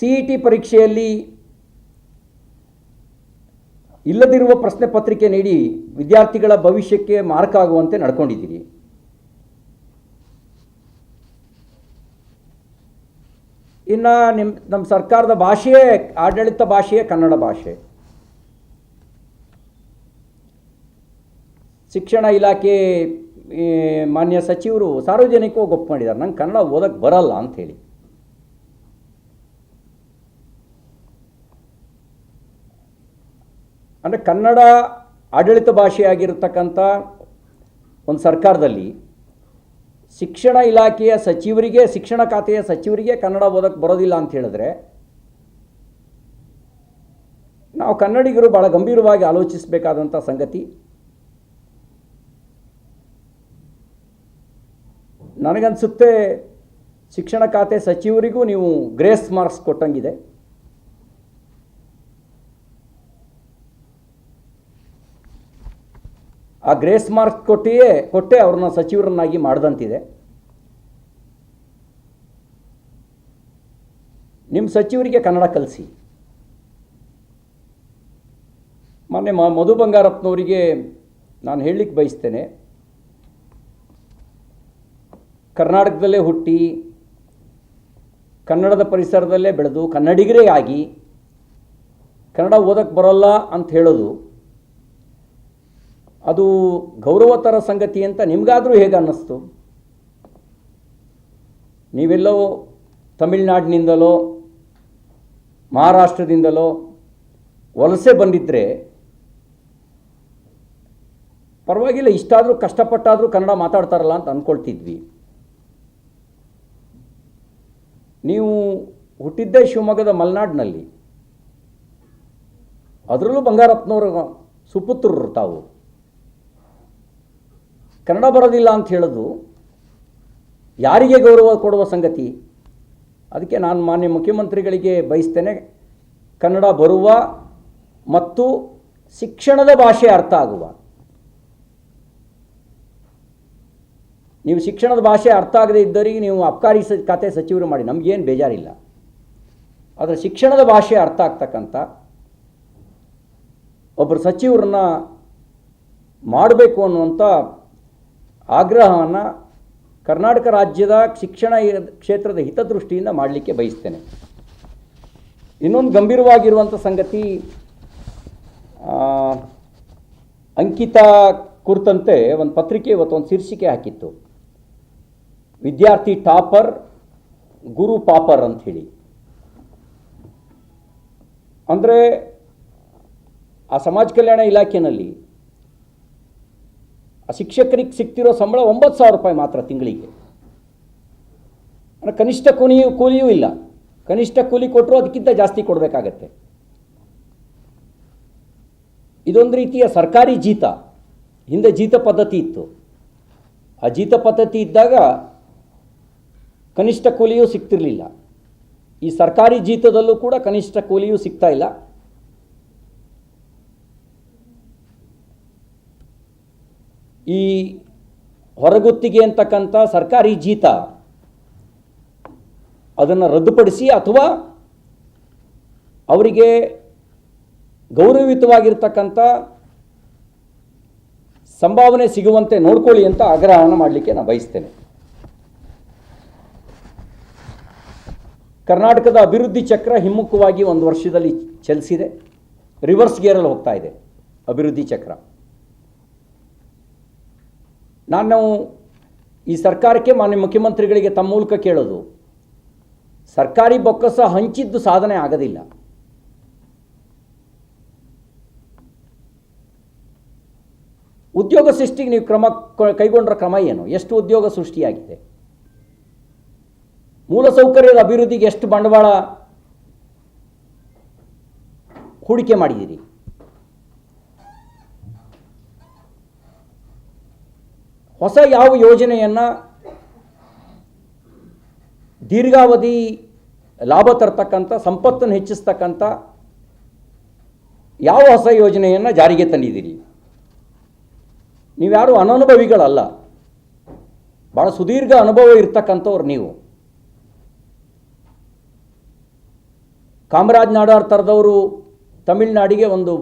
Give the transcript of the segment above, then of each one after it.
C E T ಪರೀಕ್ಷೆಯಲ್ಲಿ ಇಲ್ಲದಿರುವ ಪ್ರಶ್ನೆ ಪತ್ರಿಕೆ ನೀಡಿ ವಿದ್ಯಾರ್ಥಿಗಳ ಭವಿಷ್ಯಕ್ಕೆ ಮಾರ್ಕ್ ಆಗುವಂತೆ ನಡ್ಕೊಂಡಿದ್ದೀರಿ. ಇನ್ನು ನಿಮ್ಮ ನಮ್ಮ ಸರ್ಕಾರದ ಭಾಷೆಯೇ, ಆಡಳಿತ ಭಾಷೆಯೇ ಕನ್ನಡ ಭಾಷೆ. ಶಿಕ್ಷಣ ಇಲಾಖೆ ಮಾನ್ಯ ಸಚಿವರು ಸಾರ್ವಜನಿಕವಾಗಿ ಒಪ್ಕೊಂಡಿದ್ದಾರೆ ನಂಗೆ ಕನ್ನಡ ಓದಕ್ಕೆ ಬರಲ್ಲ ಅಂಥೇಳಿ ಅಂದರೆ ಕನ್ನಡ ಆಡಳಿತ ಭಾಷೆಯಾಗಿರ್ತಕ್ಕಂಥ ಒಂದು ಸರ್ಕಾರದಲ್ಲಿ ಶಿಕ್ಷಣ ಇಲಾಖೆಯ ಸಚಿವರಿಗೆ, ಶಿಕ್ಷಣ ಖಾತೆಯ ಸಚಿವರಿಗೆ ಕನ್ನಡ ಓದಕ್ಕೆ ಬರೋದಿಲ್ಲ ಅಂತ ಹೇಳಿದ್ರೆ, ನಾವು ಕನ್ನಡಿಗರು ಭಾಳ ಗಂಭೀರವಾಗಿ ಆಲೋಚಿಸಬೇಕಾದಂಥ ಸಂಗತಿ. ನನಗನ್ಸುತ್ತೆ ಶಿಕ್ಷಣ ಖಾತೆ ಸಚಿವರಿಗೂ ನೀವು ಗ್ರೇಸ್ ಮಾರ್ಕ್ಸ್ ಕೊಟ್ಟಂಗಿದೆ. ಆ ಗ್ರೇಸ್ ಮಾರ್ಕ್ ಕೊಟ್ಟಿಯೇ, ಕೊಟ್ಟೆ ಅವ್ರನ್ನ ಸಚಿವರನ್ನಾಗಿ ಮಾಡಿದಂತಿದೆ. ನಿಮ್ಮ ಸಚಿವರಿಗೆ ಕನ್ನಡ ಕಲಿಸಿ. ಮೊನ್ನೆ ಮ ಮಧು ಬಂಗಾರಪ್ಪನವರಿಗೆ ನಾನು ಹೇಳಲಿಕ್ಕೆ ಬಯಸ್ತೇನೆ. ಕರ್ನಾಟಕದಲ್ಲೇ ಹುಟ್ಟಿ, ಕನ್ನಡದ ಪರಿಸರದಲ್ಲೇ ಬೆಳೆದು, ಕನ್ನಡಿಗರೇ ಆಗಿ, ಕನ್ನಡ ಓದಕ್ಕೆ ಬರೋಲ್ಲ ಅಂತ ಹೇಳೋದು ಅದು ಗೌರವತರ ಸಂಗತಿ ಅಂತ ನಿಮಗಾದರೂ ಹೇಗೆ ಅನ್ನಿಸ್ತು? ನೀವೆಲ್ಲೋ ತಮಿಳ್ನಾಡಿನಿಂದಲೋ, ಮಹಾರಾಷ್ಟ್ರದಿಂದಲೋ ವಲಸೆ ಬಂದಿದ್ದರೆ ಪರವಾಗಿಲ್ಲ, ಇಷ್ಟಾದರೂ ಕಷ್ಟಪಟ್ಟಾದರೂ ಕನ್ನಡ ಮಾತಾಡ್ತಾರಲ್ಲ ಅಂತ ಅಂದ್ಕೊಳ್ತಿದ್ವಿ ನೀವು ಹುಟ್ಟಿದ್ದೇ ಶಿವಮೊಗ್ಗದ ಮಲೆನಾಡಿನಲ್ಲಿ. ಅದರಲ್ಲೂ ಬಂಗಾರಪ್ಪನವರ ಸುಪುತ್ರರು ತಾವು. ಕನ್ನಡ ಬರೋದಿಲ್ಲ ಅಂತ ಹೇಳೋದು ಯಾರಿಗೆ ಗೌರವ ಕೊಡುವ ಸಂಗತಿ? ಅದಕ್ಕೆ ನಾನು ಮಾನ್ಯ ಮುಖ್ಯಮಂತ್ರಿಗಳಿಗೆ ಬಯಸ್ತೇನೆ, ಕನ್ನಡ ಬರುವ ಮತ್ತು ಶಿಕ್ಷಣದ ಭಾಷೆ ಅರ್ಥ ಆಗುವ. ನೀವು ಶಿಕ್ಷಣದ ಭಾಷೆ ಅರ್ಥ ಆಗದೇ ಇದ್ದವರಿಗೆ ನೀವು ಅಬ್ಕಾರಿ ಸ, ಖಾತೆ ಸಚಿವರು ಮಾಡಿ, ನಮಗೇನು ಬೇಜಾರಿಲ್ಲ. ಆದರೆ ಶಿಕ್ಷಣದ ಭಾಷೆ ಅರ್ಥ ಆಗ್ತಕ್ಕಂಥ ಒಬ್ಬರು ಸಚಿವರನ್ನ ಮಾಡಬೇಕು ಅನ್ನುವಂಥ ಆಗ್ರಹವನ್ನು ಕರ್ನಾಟಕ ರಾಜ್ಯದ ಶಿಕ್ಷಣ ಕ್ಷೇತ್ರದ ಹಿತದೃಷ್ಟಿಯಿಂದ ಮಾಡಲಿಕ್ಕೆ ಬಯಸ್ತೇನೆ. ಇನ್ನೊಂದು ಗಂಭೀರವಾಗಿರುವಂಥ ಸಂಗತಿ ಅಂಕಿತಾ ಕುರಿತಂತೆ ಒಂದು ಪತ್ರಿಕೆ ಇವತ್ತು ಒಂದು ಶೀರ್ಷಿಕೆ ಹಾಕಿತ್ತು. ವಿದ್ಯಾರ್ಥಿ ಟಾಪರ್, ಗುರು ಪಾಪರ್ ಅಂಥೇಳಿ ಅಂದರೆ ಆ ಸಮಾಜ ಕಲ್ಯಾಣ ಇಲಾಖೆಯಲ್ಲಿ ಆ ಶಿಕ್ಷಕರಿಗೆ ಸಿಗ್ತಿರೋ ಸಂಬಳ ಒಂಬತ್ತು ಸಾವಿರ ರೂಪಾಯಿ ಮಾತ್ರ ತಿಂಗಳಿಗೆ. ಅಂದರೆ ಕನಿಷ್ಠ ಕೂಲಿಯೂ ಕೂಲಿಯೂ ಇಲ್ಲ. ಕನಿಷ್ಠ ಕೂಲಿ ಕೊಟ್ಟರು ಅದಕ್ಕಿಂತ ಜಾಸ್ತಿ ಕೊಡಬೇಕಾಗತ್ತೆ. ಇದೊಂದು ರೀತಿಯ ಸರ್ಕಾರಿ ಜೀತ. ಹಿಂದೆ ಜೀತ ಪದ್ಧತಿ ಇತ್ತು. ಆ ಜೀತ ಪದ್ಧತಿ ಇದ್ದಾಗ ಕನಿಷ್ಠ ಕೂಲಿಯೂ ಸಿಗ್ತಿರಲಿಲ್ಲ. ಈ ಸರ್ಕಾರಿ ಜೀತದಲ್ಲೂ ಕೂಡ ಕನಿಷ್ಠ ಕೂಲಿಯೂ ಸಿಗ್ತಾ ಇಲ್ಲ. ಈ ಹೊರಗುತ್ತಿಗೆ ಅಂತಕ್ಕಂಥ ಸರ್ಕಾರಿ ಜೀತ ಅದನ್ನು ರದ್ದುಪಡಿಸಿ ಅಥವಾ ಅವರಿಗೆ ಗೌರವಯುತವಾಗಿರ್ತಕ್ಕಂಥ ಸಂಭಾವನೆ ಸಿಗುವಂತೆ ನೋಡ್ಕೊಳ್ಳಿ ಅಂತ ಆಗ್ರಹವನ್ನು ಮಾಡಲಿಕ್ಕೆ ನಾನು ಬಯಸ್ತೇನೆ. ಕರ್ನಾಟಕದ ಅಭಿವೃದ್ಧಿ ಚಕ್ರ ಹಿಮ್ಮುಖವಾಗಿ ಒಂದು ವರ್ಷದಲ್ಲಿ ಚಲಿಸಿದೆ. ರಿವರ್ಸ್ ಗೇರಲ್ಲಿ ಹೋಗ್ತಾ ಇದೆ ಅಭಿವೃದ್ಧಿ ಚಕ್ರ. ನಾನು ಈ ಸರ್ಕಾರಕ್ಕೆ ಮಾನ್ಯ ಮುಖ್ಯಮಂತ್ರಿಗಳಿಗೆ ತಮ್ಮ ಮೂಲಕ ಕೇಳೋದು, ಸರ್ಕಾರಿ ಬೊಕ್ಕಸ ಹಂಚಿದ್ದು ಸಾಧನೆ ಆಗೋದಿಲ್ಲ. ಉದ್ಯೋಗ ಸೃಷ್ಟಿಗೆ ನೀವು ಕ್ರಮ ಕೈಗೊಂಡ್ರ ಕ್ರಮ ಏನು? ಎಷ್ಟು ಉದ್ಯೋಗ ಸೃಷ್ಟಿಯಾಗಿದೆ? ಮೂಲಸೌಕರ್ಯದ ಅಭಿವೃದ್ಧಿಗೆ ಎಷ್ಟು ಬಂಡವಾಳ ಹೂಡಿಕೆ ಮಾಡಿದ್ದೀರಿ? ಹೊಸ ಯಾವ ಯೋಜನೆಯನ್ನು ದೀರ್ಘಾವಧಿ ಲಾಭ ತರ್ತಕ್ಕಂಥ, ಸಂಪತ್ತನ್ನು ಹೆಚ್ಚಿಸ್ತಕ್ಕಂಥ ಯಾವ ಹೊಸ ಯೋಜನೆಯನ್ನು ಜಾರಿಗೆ ತಂದಿದ್ದೀರಿ? ನೀವ್ಯಾರು ಅನನುಭವಿಗಳಲ್ಲ. ಭಾಳ ಸುದೀರ್ಘ ಅನುಭವ ಇರ್ತಕ್ಕಂಥವ್ರು ನೀವು. ಕಾಮರಾಜ್ ನಾಡಾರ್ ಥರದವರು ತಮಿಳ್ನಾಡಿಗೆ ಒಂದು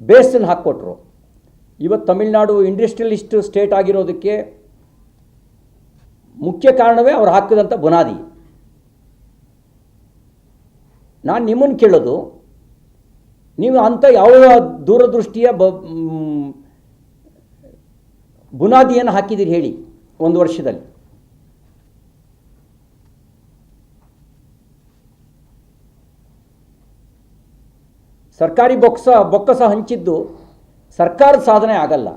ಬೇಸನ್ನು ಹಾಕ್ಕೊಟ್ರು. ಇವತ್ತು ತಮಿಳ್ನಾಡು ಇಂಡಸ್ಟ್ರಿಯಲಿಸ್ಟ್ ಸ್ಟೇಟ್ ಆಗಿರೋದಕ್ಕೆ ಮುಖ್ಯ ಕಾರಣವೇ ಅವ್ರು ಹಾಕಿದಂಥ ಬುನಾದಿ. ನಾನು ನಿಮ್ಮನ್ನು ಕೇಳೋದು, ನೀವು ಅಂಥ ಯಾವ ದೂರದೃಷ್ಟಿಯ ಬ ಬುನಾದಿಯನ್ನು ಹಾಕಿದ್ದೀರಿ ಹೇಳಿ ಒಂದು ವರ್ಷದಲ್ಲಿ. ಸರ್ಕಾರಿ ಬೊಕ್ಕಸ ಬೊಕ್ಕಸ ಹಂಚಿದ್ದು ಸರ್ಕಾರದ ಸಾಧನೆ ಆಗಲ್ಲ.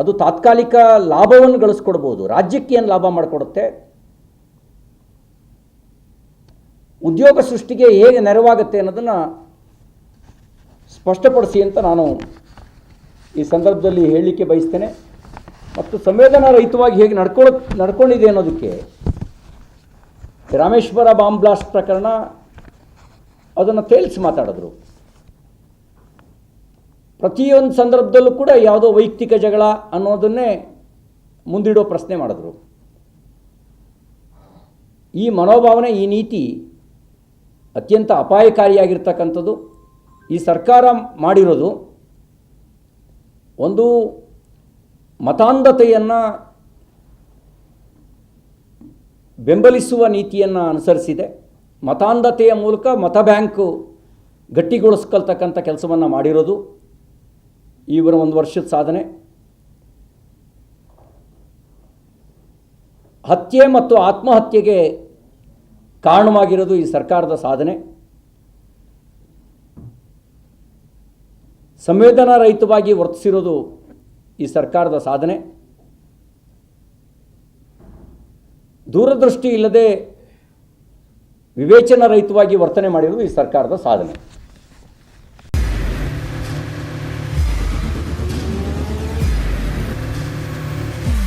ಅದು ತಾತ್ಕಾಲಿಕ ಲಾಭವನ್ನು ಗಳಿಸ್ಕೊಡ್ಬೋದು. ರಾಜ್ಯಕ್ಕೆ ಏನು ಲಾಭ ಮಾಡಿಕೊಡುತ್ತೆ? ಉದ್ಯೋಗ ಸೃಷ್ಟಿಗೆ ಹೇಗೆ ನೆರವಾಗುತ್ತೆ ಅನ್ನೋದನ್ನು ಸ್ಪಷ್ಟಪಡಿಸಿ ಅಂತ ನಾನು ಈ ಸಂದರ್ಭದಲ್ಲಿ ಹೇಳಲಿಕ್ಕೆ ಬಯಸ್ತೇನೆ. ಮತ್ತು ಸಂವೇದನಾ ರಹಿತವಾಗಿ ಹೇಗೆ ನಡ್ಕೊಳ್ಳೋ ನಡ್ಕೊಂಡಿದೆ ಅನ್ನೋದಕ್ಕೆ ರಾಮೇಶ್ವರ ಬಾಂಬ್ ಬ್ಲಾಸ್ಟ್ ಪ್ರಕರಣ ಅದನ್ನು ತೇಲ್ಸಿ ಮಾತಾಡಿದ್ರು. ಪ್ರತಿಯೊಂದು ಸಂದರ್ಭದಲ್ಲೂ ಕೂಡ ಯಾವುದೋ ವೈಯಕ್ತಿಕ ಜಗಳ ಅನ್ನೋದನ್ನೇ ಮುಂದಿಡೋ ಪ್ರಶ್ನೆ ಮಾಡಿದ್ರು. ಈ ಮನೋಭಾವನೆ, ಈ ನೀತಿ ಅತ್ಯಂತ ಅಪಾಯಕಾರಿಯಾಗಿರ್ತಕ್ಕಂಥದ್ದು. ಈ ಸರ್ಕಾರ ಮಾಡಿರೋದು ಒಂದು ಮತಾಂಧತೆಯನ್ನು ಬೆಂಬಲಿಸುವ ನೀತಿಯನ್ನು ಅನುಸರಿಸಿದೆ. ಮತಾಂಧತೆಯ ಮೂಲಕ ಮತ ಬ್ಯಾಂಕು ಗಟ್ಟಿಗೊಳಿಸ್ಕೊಳ್ತಕ್ಕಂಥ ಕೆಲಸವನ್ನು ಮಾಡಿರೋದು. ಇವರ ಒಂದು ವರ್ಷದ ಸಾಧನೆ. ಹತ್ಯೆ ಮತ್ತು ಆತ್ಮಹತ್ಯೆಗೆ ಕಾರಣವಾಗಿರೋದು ಈ ಸರ್ಕಾರದ ಸಾಧನೆ. ಸಂವೇದನಾ ರಹಿತವಾಗಿ ವರ್ತಿಸಿರೋದು ಈ ಸರ್ಕಾರದ ಸಾಧನೆ. ದೂರದೃಷ್ಟಿ ಇಲ್ಲದೆ ವಿವೇಚನಾ ರಹಿತವಾಗಿ ವರ್ತನೆ ಮಾಡಿರೋದು ಈ ಸರ್ಕಾರದ ಸಾಧನೆ.